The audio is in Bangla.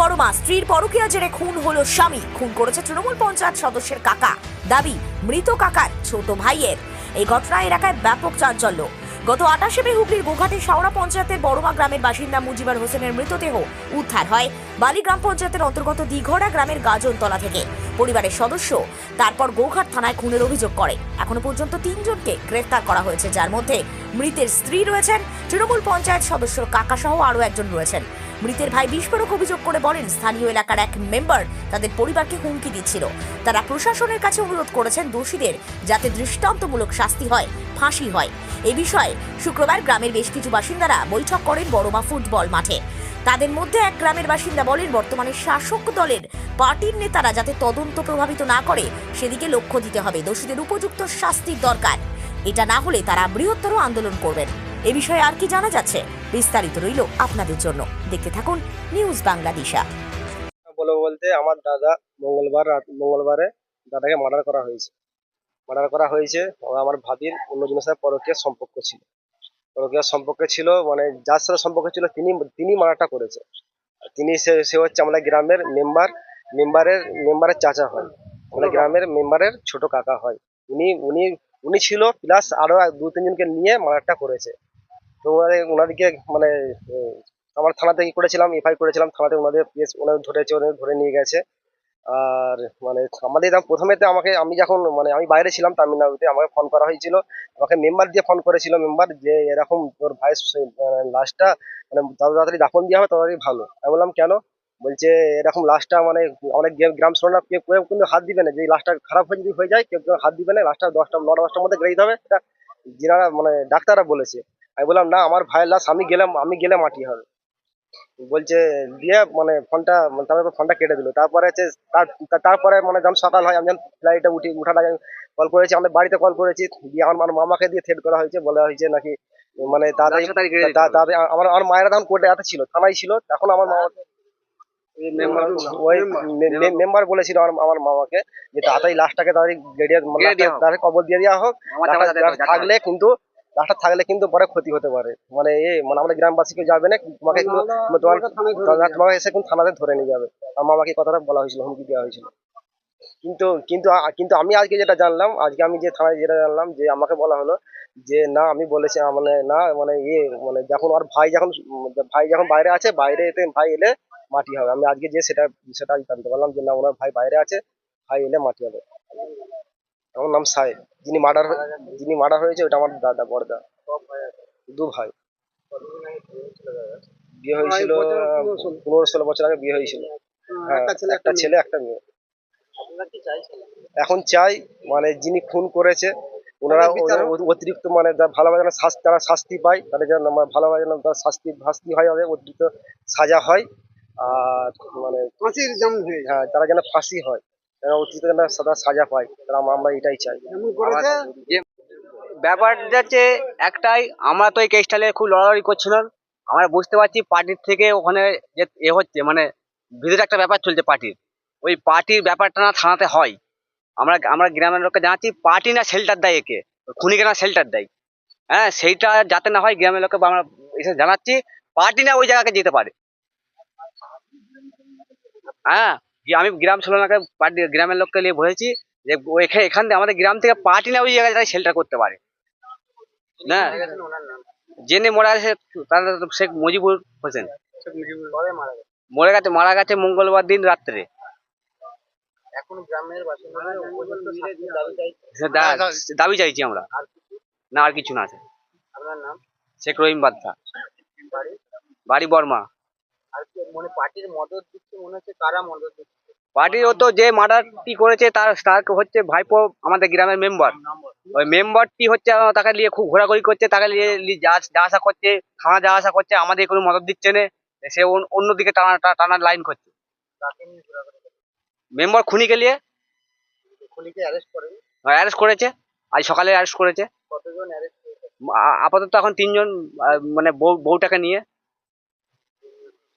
বড় মা, স্ত্রীর পরকীয়া জেরে খুন হলো স্বামী। খুন করেছে তৃণমূল পঞ্চায়েত সদস্যের কাকা। দাবি, মৃত কাকার, ছোট ভাইয়ের। এই ঘটনায় এলাকায় ব্যাপক চাঞ্চল্য। গত আটাশে মে হুগলির গোঘাটে শাওড়া পঞ্চায়েতের বড়মা গ্রামের বাসিন্দা মুজিবার হোসেনের মৃতদেহ উদ্ধার হয় বালি গ্রাম পঞ্চায়েতের অন্তর্গত দিঘড়া গ্রামের গাজনতলা থেকে। পরিবারের সদস্য তারপর গোঘাট থানায় খুনের অভিযোগ করে। এখনও পর্যন্ত তিনজনকে গ্রেফতার করা হয়েছে, যার মধ্যে মৃতের স্ত্রী রয়েছেন তৃণমূল পঞ্চায়েত সদস্য কাকাসহ আরও একজন রয়েছেন। মৃতের ভাই বিস্ফোরক অভিযোগ করে বলেন, স্থানীয় এলাকার এক মেম্বার তাদের পরিবারকে হুমকি দিচ্ছিল। তারা প্রশাসনের কাছে অনুরোধ করেছেন দোষীদের যাতে দৃষ্টান্তমূলক শাস্তি হয়, ফাঁসি হয়। এ বিষয়ে শুক্রবার গ্রামের বেশ কিছু বাসিন্দারা বৈঠক করেন বড়মা ফুটবল মাঠে। তাদের মধ্যে এক গ্রামের বাসিন্দা বলেন, বর্তমানে শাসক দলের পার্টির নেতারা যাতে তদন্ত প্রভাবিত না করে, সেদিকে লক্ষ্য দিতে হবে। দোষীদের উপযুক্ত শাস্তির দরকার। এটা না হলে তারা বৃহত্তর আন্দোলন করবেন। এ বিষয়ে আর কি জানা যাচ্ছে? বিস্তারিত রইল আপনাদের জন্য। দেখতে থাকুন নিউজ বাংলাদেশা বলব বলতে আমার দাদা মঙ্গলবার রাত মঙ্গলবারে দাদাকে মার্ডার করা হয়েছে। মার্ডার করা হয়েছে আমার ভাবির অন্যজনের সাথে পরকীয়ার সম্পর্ক ছিল। পরকীয়ার সম্পর্ক ছিল মানে যার সাথে সম্পর্ক ছিল তিনি তিনি মার্ডারটা করেছে। তিনি সে সে হচ্ছে আমাদের গ্রামের মেম্বার। মেম্বারের মেম্বারের চাচা হয়। আমাদের গ্রামের মেম্বারের ছোট কাকা হয়। উনি উনি উনি ছিল প্লাস আরও দু তিনজনকে নিয়ে মার্ডারটা করেছে। তো ওনাদের ওনাদেরকে মানে আমার থানা থেকে করেছিলাম, এফআই করেছিলাম থানাতে, ওনাদের কেস ওনাদের ধরেছে, ওনাদের ধরে নিয়ে গেছে। আর মানে আমাদের এরকম প্রথমেতে আমাকে, আমি যখন মানে আমি বাইরে ছিলাম তামিলনাড়ুতে, আমাকে ফোন করা হয়েছিল, আমাকে মেম্বার দিয়ে ফোন করেছিল মেম্বার যে এরকম তোর ভাইয়ের লাশটা মানে যত তাড়াতাড়ি দাফন দেওয়া হবে তাড়াতাড়ি ভালো। আমি বললাম, কেন? বলছে, এরকম লাশটা মানে অনেক গ্রাম- শোনা কেউ কেউ কিন্তু হাত দিবে না। যে লাশটা খারাপ হয়ে যদি হয়ে যায়, কেউ কেউ হাত দিবে না। লাশটা দশটা, নটা দশটার মধ্যে গেড়ে দিতে হবে যিনারা মানে ডাক্তাররা বলেছে। আমি বললাম না আমার ভাইয়ের লাশ আমি গেলাম আমি গেলে মাটি হবে। বলছে দিয়ে মানে ফোনটা মানে তারপরে ফোনটা কেটে দিল। তারপরে হচ্ছে তার- তারপরে মানে যখন সকাল হয় আমি যখন ফ্লাইটে উঠি উঠার আগে কল করেছি আমাদের বাড়িতে কল করেছি। দিয়ে আমার মামাকে দিয়ে থ্রেট করা হয়েছে বলা হয়েছে নাকি মানে তাড়াতাড়ি তা- আমার আমার মায়েরা তখন কোর্টে হাতে ছিল থানায় ছিল তখন আমার মামা ওই মেম্বার বলেছিল আমার আমার মামাকে যে তাড়াতাড়ি লাশটাকে তাড়াতাড়ি গেড়িয়ে কবর দিয়ে দেওয়া হোক। থাকলে কিন্তু লাশটা থাকলে কিন্তু পরে ক্ষতি হতে পারে। মানে এ মানে গ্রামবাসী কেউ যাবে না তোমাকে তোমাকে এসে থানাতে ধরে নিয়ে যাবে। আমার মামাকে কথাটা বলা হয়েছিল হুমকি দেওয়া হয়েছিল। কিন্তু কিন্তু কিন্তু আমি আজকে যেটা জানলাম আজকে আমি যে থানায় যেটা জানলাম যে আমাকে বলা হলো যে না আমি বলেছি মানে না মানে ইয়ে মানে যখন ওর ভাই যখন ভাই যখন বাইরে আছে বাইরে এতে ভাই এলে মাটি হবে। আমি আজকে যে সেটা সেটা জানতে পারলাম যে না ওনার ভাই বাইরে আছে ভাই এলে মাটি হবে। আমার নাম সাহেব। যিনি মার্ডার যিনি মার্ডার হয়েছে ওটা আমার দাদা বড়দা। দু ভাই। বিয়ে হয়েছিল পনেরো ষোলো বছর আগে বিয়ে হয়েছিল। হ্যাঁ একটা ছেলে একটা মেয়ে। এখন চাই মানে যিনি খুন করেছে ওনারা অতিরিক্ত মানে যা ভালোভাবে যেন তারা শাস্তি পায় তাদের যেন মানে ভালোভাবে যেন তার শাস্তি শাস্তি হয় অতিরিক্ত সাজা হয়। আর মানে ফাঁসির যেমন হয়ে হ্যাঁ তারা যেন ফাঁসি হয় যেন অতিরিক্ত যেন সাদা সাজা পায় তারা আমরা আমরা এটাই চাই। ব্যাপারটা হচ্ছে একটাই আমরা তো এই কেসটা নিয়ে খুব লড়ালড়ি করছিলাম আমরা বুঝতে পারছি পার্টির থেকে ওখানে যে এ হচ্ছে মানে ভিতরে একটা ব্যাপার চলছে পার্টির। ওই পার্টির ব্যাপারটা না থানাতে হয়। আমরা আমরা গ্রামের লোককে জানাচ্ছি পার্টি না শেল্টার দেয় একে খুনিকে না শেল্টার দেয়। হ্যাঁ সেইটা যাতে না হয় গ্রামের লোককে আমরা এসে জানাচ্ছি পার্টি না ওই জায়গাকে যেতে পারে। হ্যাঁ আমি গ্রাম ষোলনাকে পার্টি গ্রামের লোককে নিয়ে বলেছি যে এখানে এখান থেকে আমাদের গ্রাম থেকে পার্টি না ওই জায়গায় শেল্টার করতে পারে। না? জেনে মারা গেছে তার শেখ মুজিবুর হোসেন। মরে গেছে মারা গেছে মঙ্গলবার দিন রাত্রে। দাবি চাইছি। আমরা। না আর কিছু না আছে। শেখ রহিম বাদশা। বাড়ি? বাড়ি বর্মা। আর কি মনে পার্টির মদত দিচ্ছে মনে হচ্ছে কারা মদত দিচ্ছে? পার্টির তো যে মার্ডারটি করেছে তার তার হচ্ছে ভাইপো আমাদের গ্রামের মেম্বার। ওই মেম্বারটি হচ্ছে তাকে নিয়ে খুব ঘোরাঘুরি করছে তাকে নিয়ে যা যা আসা করছে থানা যা আসা করছে আমাদের কোনো মদত দিচ্ছে না সে অন্য- অন্যদিকে টানা টানার লাইন করছে। মেম্বার খুনিকে নিয়ে? খুলিকে অ্যারেস্ট করেন? অ্যারেস্ট করেছে। আজ সকালে অ্যারেস্ট করেছে। কতজন অ্যারেস্ট আপাতত এখন তিনজন মানে বউ বউটাকে নিয়ে।